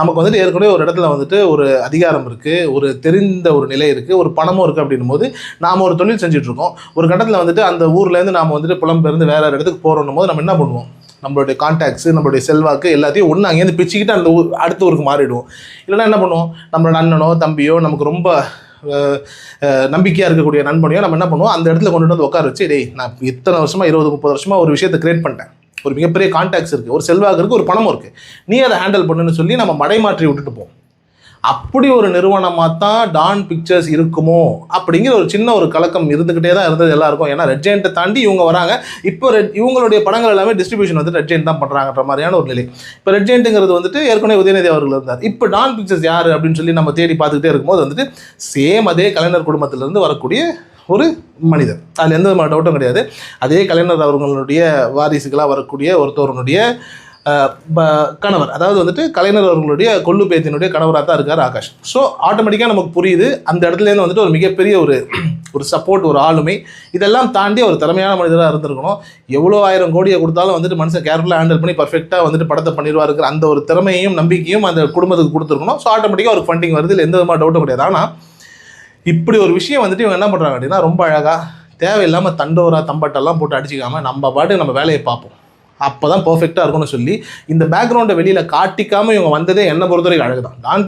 நமக்கு வந்துட்டு ஏற்கனவே ஒரு இடத்துல வந்துட்டு ஒரு அதிகாரம் இருக்குது ஒரு தெரிந்த ஒரு நிலை இருக்குது ஒரு பணமும் இருக்குது அப்படின்னும் போது நாம் ஒரு தொழில் செஞ்சுட்டு ஒரு கட்டத்தில் வந்துட்டு அந்த ஊர்லேருந்து நாம் வந்துட்டு புலம்பெயர்ந்து வேறு ஒரு இடத்துக்கு போகிறோம் போது நம்ம என்ன பண்ணுவோம்? நம்மளுடைய கான்டாக்ட்ஸு நம்மளுடைய செல்வாக்கு எல்லாத்தையும் ஒன்று அங்கேருந்து பிச்சுக்கிட்டு அந்த ஊர் அடுத்த ஊருக்கு மாறிடுவோம். இல்லைன்னா என்ன பண்ணுவோம்? நம்மளோட அண்ணனோ தம்பியோ நமக்கு ரொம்ப நம்பிக்கையாக இருக்கக்கூடிய நண்பனையோ நம்ம என்ன பண்ணுவோம்? அந்த இடத்துல கொண்டு வந்து உட்கார வச்சு டேய் நான் இத்தனை வருஷமாக இருபது முப்பது வருஷமாக ஒரு விஷயத்தை கிரியேட் பண்ணிட்டேன். ஒரு மிகப்பெரிய கான்டாக்ட்ஸ் இருக்குது ஒரு செல்வாக்கு இருக்குது ஒரு பணமும் இருக்குது நீ அதை ஹேண்டில் பண்ணுன்னு சொல்லி நம்ம மடைமாற்றி விட்டுட்டு போவோம் அப்படி ஒரு நிறுவனமாக தான் டான் பிக்சர்ஸ் இருக்குமோ அப்படிங்கிற ஒரு சின்ன ஒரு கலக்கம் இருந்துக்கிட்டே தான் இருந்தது எல்லாருக்கும். ஏன்னா ரெட் தாண்டி இவங்க வராங்க. இப்போ ரெட் இவங்களுடைய படங்கள் எல்லாமே டிஸ்ட்ரிபியூஷன் வந்து ரெட் தான் பண்ணுறாங்கன்ற மாதிரியான ஒரு நிலை. இப்போ ரெட் வந்துட்டு ஏற்கனவே உதயநிதி அவர்கள் இருந்தார். இப்போ டான் பிக்சர்ஸ் யார் அப்படின்னு சொல்லி நம்ம தேடி பார்த்துக்கிட்டே இருக்கும்போது வந்துட்டு சேம் அதே கலைஞர் குடும்பத்திலேருந்து வரக்கூடிய ஒரு மனிதர் அதில் எந்த விதமான டவுட்டும் கிடையாது. அதே கலைஞர் அவர்களுடைய வாரிசுகளாக வரக்கூடிய ஒருத்தவருடைய ப- கணவர். அதாவது வந்துட்டு கலைஞர் அவர்களுடைய கொள்ளு பேத்தினுடைய கணவராக தான் இருக்கார் ஆகாஷ். ஸோ ஆட்டோமேட்டிக்காக நமக்கு புரியுது. அந்த இடத்துலேருந்து வந்துட்டு ஒரு மிகப்பெரிய ஒரு ஒரு சப்போர்ட் ஒரு ஆளுமை. இதெல்லாம் தாண்டி ஒரு திறமையான மனிதராக இருந்திருக்கணும். எவ்வளோ ஆயிரம் கோடியை கொடுத்தாலும் வந்துட்டு மனுஷன் கேர்ஃபுல்லாக ஹேண்டில் பண்ணி பர்ஃபெக்டாக வந்துட்டு படத்தை பண்ணிடுவாருக்கு அந்த ஒரு திறமையும் நம்பிக்கையும் அந்த குடும்பத்துக்கு கொடுத்துருக்கணும். ஸோ ஆட்டோமேட்டிக்காக ஒரு ஃபண்டிங் வருது. இல்லை எந்த விதமான டவுட்டும் கிடையாது. ஆனால் இப்படி ஒரு விஷயம் வந்துட்டு இவங்க என்ன பண்ணுறாங்க அப்படின்னா ரொம்ப அழகாக தேவையில்லாமல் தண்டோரா தம்பட்டெல்லாம் போட்டு அடிச்சிக்காமல் நம்ம பாட்டு நம்ம வேலையை பார்ப்போம். அப்போ தான் பர்ஃபெக்டாக இருக்கும்னு சொல்லி இந்த பேக்ரவுண்டை வெளியில் காட்டிக்காமல் இவங்க வந்ததே என்னை பொறுத்தவரைக்கும் அழகு தான் நான்